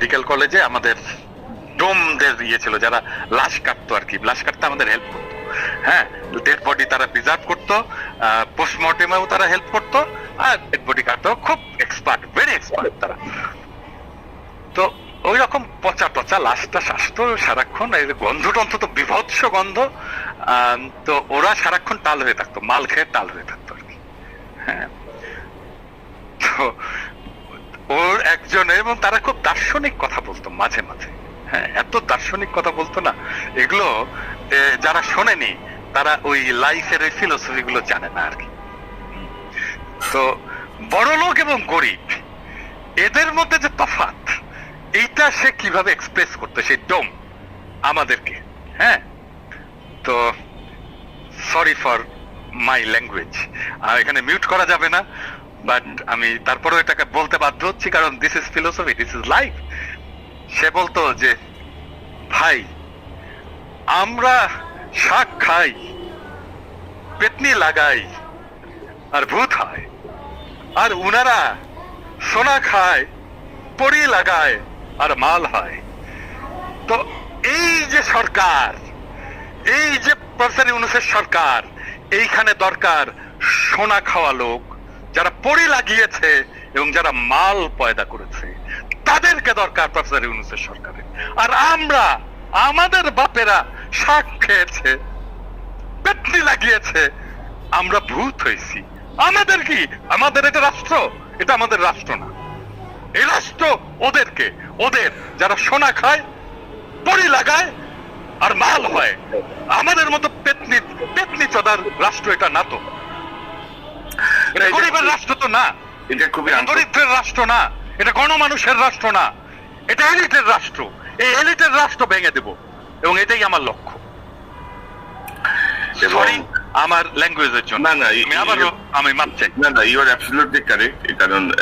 Medical কলেজে আমাদের ডোমদের ইয়ে ছিল, যারা লাশ কাটতো আর কি, লাশ কাটতে আমাদের হেল্প করতো। হ্যাঁ ডেড বডি তারা প্রিজার্ভ করতো পোস্টমর্টেমেও তারা হেল্প করতো, আর ডেড বডি কাটতো খুব এক্সপার্ট ভেরি এক্সপার্ট তারা। তো ওই রকম পচা টচা লাশটা শাসতো সারাক্ষণ, এই গন্ধ টন্ধ তো বিভৎস গন্ধ তো ওরা সারাক্ষণ টাল হয়ে থাকতো, মাল খেয়ে টাল হয়ে থাকতো আর কি। হ্যাঁ তো ওর এবং তারা খুব দার্শনিক কথা বলতো মাঝে মাঝে। হ্যাঁ এত দার্শনিক কথা বলতো না। এগুলো যারা শোনেনি, তারা ওই লাইফের ওই ফিলোসফি গুলো জানে না আর কি। তো বড় লোক এবং গরিব, এদের মধ্যে যে তফাৎ, এইটা সে কীভাবে এক্সপ্রেস করতো? সেই ডোম আমাদেরকে। হ্যাঁ? তো সরি ফর মাই ল্যাঙ্গুয়েজ আর এখানে মিউট করা যাবে না। বাট আমি তারপরেও এটাকে বলতে বাধ্য হচ্ছি, কারণ this is philosophy this is life সে বলতো যে, ভাই, আমরা শাক খাই, পেতনি লাগাই, আর ভূত হয়। আর উনারা সোনা খায়, পরি লাগায়, আর মাল হয়। তো এই যে সরকার, এই যে প্রফেসর ইউনুসের সরকার, এইখানে দরকার সোনা খাওয়া লোক যারা পরি লাগিয়েছে এবং যারা মাল পয়দা করেছে, তাদেরকে দরকার প্রফেসর ইউনুসের সরকারের আর আমরা, আমাদের বাপেরা শাক খেয়েছে, পেটনি লাগিয়েছে, আমরা ভূত হয়েছি। আমাদের কি? আমাদের এটা রাষ্ট্র? এটা আমাদের রাষ্ট্র না। এই রাষ্ট্র ওদেরকে, ওদের যারা সোনা খায় পরি লাগায়, আর মাল হয়। আমাদের মতো পেতনি পেতনি চদার রাষ্ট্র এটা না তো। এটা গরিবের রাষ্ট্র তো না। এটা খুবই দরিদ্রের রাষ্ট্র না। এটা গণমানুষের রাষ্ট্র না। এটা এলিটের রাষ্ট্র। এই এলিটের রাষ্ট্র ভেঙে দেব। এবং এটাই আমার লক্ষ্য। সরি আমার ল্যাঙ্গুয়েজের জন্য। না, না, আমি আবারও আমি মাপ চাই। না না ইউ আর অ্যাবসলিউটলি কারেক্ট কারণ